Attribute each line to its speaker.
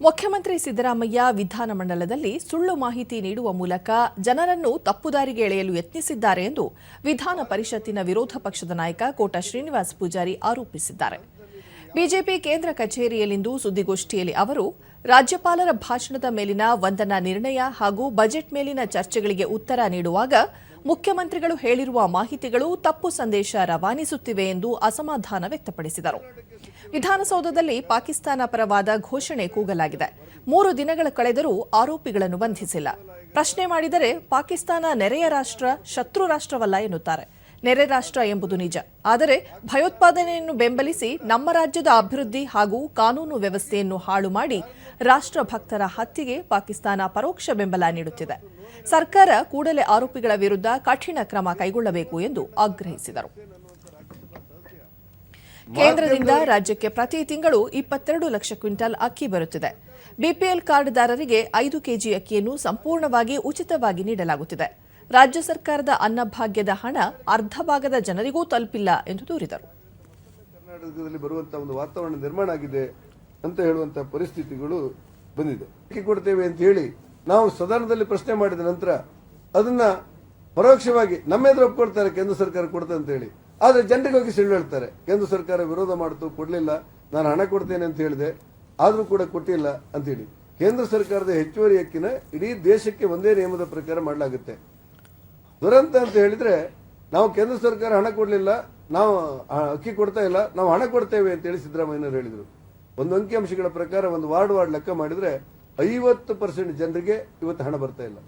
Speaker 1: ಮುಖ್ಯಮಂತ್ರಿ ಸಿದ್ದರಾಮಯ್ಯ ವಿಧಾನಮಂಡಲದಲ್ಲಿ ಸುಳ್ಳು ಮಾಹಿತಿ ನೀಡುವ ಮೂಲಕ ಜನರನ್ನು ತಪ್ಪುದಾರಿಗೆ ಎಳೆಯಲು ಯತ್ನಿಸಿದ್ದಾರೆ ಎಂದು ವಿಧಾನ ಪರಿಷತ್ತಿನ ವಿರೋಧ ಪಕ್ಷದ ನಾಯಕ ಕೋಟ ಶ್ರೀನಿವಾಸ್ ಪೂಜಾರಿ ಆರೋಪಿಸಿದ್ದಾರೆ. ಬಿಜೆಪಿ ಕೇಂದ್ರ ಕಚೇರಿಯಲ್ಲಿಂದು ಸುದ್ದಿಗೋಷ್ಠಿಯಲ್ಲಿ ಅವರು, ರಾಜ್ಯಪಾಲರ ಭಾಷಣದ ಮೇಲಿನ ವಂದನಾ ನಿರ್ಣಯ ಹಾಗೂ ಬಜೆಟ್ ಮೇಲಿನ ಚರ್ಚೆಗಳಿಗೆ ಉತ್ತರ ನೀಡುವಾಗ ಮುಖ್ಯಮಂತ್ರಿಗಳು ಹೇಳಿರುವ ಮಾಹಿತಿಗಳು ತಪ್ಪು ಸಂದೇಶ ರವಾನಿಸುತ್ತಿವೆ ಎಂದು ಅಸಮಾಧಾನ ವ್ಯಕ್ತಪಡಿಸಿದರು. ವಿಧಾನಸೌಧದಲ್ಲಿ ಪಾಕಿಸ್ತಾನ ಪರವಾದ ಘೋಷಣೆ ಕೂಗಲಾಗಿದೆ. ಮೂರು ದಿನಗಳ ಕಳೆದರೂ ಆರೋಪಿಗಳನ್ನು ಬಂಧಿಸಿಲ್ಲ. ಪ್ರಶ್ನೆ ಮಾಡಿದರೆ ಪಾಕಿಸ್ತಾನ ನೆರೆಯ ರಾಷ್ಟ್ರ, ಶತ್ರು ರಾಷ್ಟ್ರವಲ್ಲ ಎನ್ನುತ್ತಾರೆ. ನೆರೆ ರಾಷ್ಟ್ರ ಎಂಬುದು ನಿಜ. ಆದರೆ ಭಯೋತ್ಪಾದನೆಯನ್ನು ಬೆಂಬಲಿಸಿ ನಮ್ಮ ರಾಜ್ಯದ ಅಭಿವೃದ್ಧಿ ಹಾಗೂ ಕಾನೂನು ವ್ಯವಸ್ಥೆಯನ್ನು ಹಾಳು ಮಾಡಿ ರಾಷ್ಟ್ರಭಕ್ತರ ಹತ್ಯೆಗೆ ಪಾಕಿಸ್ತಾನ ಪರೋಕ್ಷ ಬೆಂಬಲ ನೀಡುತ್ತಿದೆ. ಸರ್ಕಾರ ಕೂಡಲೇ ಆರೋಪಿಗಳ ವಿರುದ್ಧ ಕಠಿಣ ಕ್ರಮ ಕೈಗೊಳ್ಳಬೇಕು ಎಂದು ಆಗ್ರಹಿಸಿದರು. ಕೇಂದ್ರದಿಂದ ರಾಜ್ಯಕ್ಕೆ ಪ್ರತಿ ತಿಂಗಳು ಇಪ್ಪತ್ತೆರಡು ಲಕ್ಷ ಕ್ವಿಂಟಲ್ ಅಕ್ಕಿ ಬರುತ್ತಿದೆ. ಬಿಪಿಎಲ್ ಕಾರ್ಡ್ದಾರರಿಗೆ ಐದು ಕೆಜಿ ಅಕ್ಕಿಯನ್ನು ಸಂಪೂರ್ಣವಾಗಿ ಉಚಿತವಾಗಿ ನೀಡಲಾಗುತ್ತಿದೆ. ರಾಜ್ಯ ಸರ್ಕಾರದ ಅನ್ನಭಾಗ್ಯದ ಹಣ ಅರ್ಧ ಭಾಗದ ಜನರಿಗೂ ತಲುಪಿಲ್ಲ ಎಂದು ದೂರಿದರು.
Speaker 2: ಕರ್ನಾಟಕದಲ್ಲಿ ಬರುವಂತಹ ಒಂದು ವಾತಾವರಣ ನಿರ್ಮಾಣ ಆಗಿದೆ ಅಂತ ಹೇಳುವಂತಹ ಪರಿಸ್ಥಿತಿಗಳು ಬಂದಿದೆ. ಕೊಡ್ತೇವೆ ಅಂತ ಹೇಳಿ ನಾವು ಸದನದಲ್ಲಿ ಪ್ರಶ್ನೆ ಮಾಡಿದ ನಂತರ ಅದನ್ನ ಪರೋಕ್ಷವಾಗಿ ನಮ್ಮೆದುರು ಒಪ್ಕೊಳ್ತಾರೆ ಕೇಂದ್ರ ಸರ್ಕಾರ ಕೊಡ್ತದೆ ಅಂತ ಹೇಳಿ. ಆದ್ರೆ ಜನರಿಗೆ ಹೋಗಿ ಸಿಳ್ಳು ಹೇಳ್ತಾರೆ, ಕೇಂದ್ರ ಸರ್ಕಾರ ವಿರೋಧ ಮಾಡ್ತು, ಕೊಡಲಿಲ್ಲ, ನಾನು ಹಣ ಕೊಡ್ತೇನೆ ಅಂತ ಹೇಳಿದೆ, ಆದ್ರೂ ಕೂಡ ಕೊಟ್ಟಿಲ್ಲ ಅಂತ ಹೇಳಿ. ಕೇಂದ್ರ ಸರ್ಕಾರದ ಹೆಚ್ಚುವರಿ ಹಕ್ಕಿನ ಇಡೀ ದೇಶಕ್ಕೆ ಒಂದೇ ನಿಯಮದ ಪ್ರಕಾರ ಮಾಡಲಾಗುತ್ತೆ. ದುರಂತ ಅಂತ ಹೇಳಿದ್ರೆ ನಾವು ಕೇಂದ್ರ ಸರ್ಕಾರ ಹಣ ಕೊಡಲಿಲ್ಲ, ನಾವು ಅಕ್ಕಿ ಕೊಡ್ತಾ ಇಲ್ಲ, ನಾವು ಹಣ ಕೊಡ್ತೇವೆ ಅಂತ ಹೇಳಿ ಸಿದ್ದರಾಮಯ್ಯನವರು ಹೇಳಿದರು. ಒಂದು ಅಂಕಿಅಂಶಗಳ ಪ್ರಕಾರ ಒಂದು ವಾರ್ಡ್ ವಾರ್ಡ್ ಲೆಕ್ಕ ಮಾಡಿದ್ರೆ ಐವತ್ತು ಪರ್ಸೆಂಟ್ ಜನರಿಗೆ ಇವತ್ತು ಹಣ ಬರ್ತಾ ಇಲ್ಲ.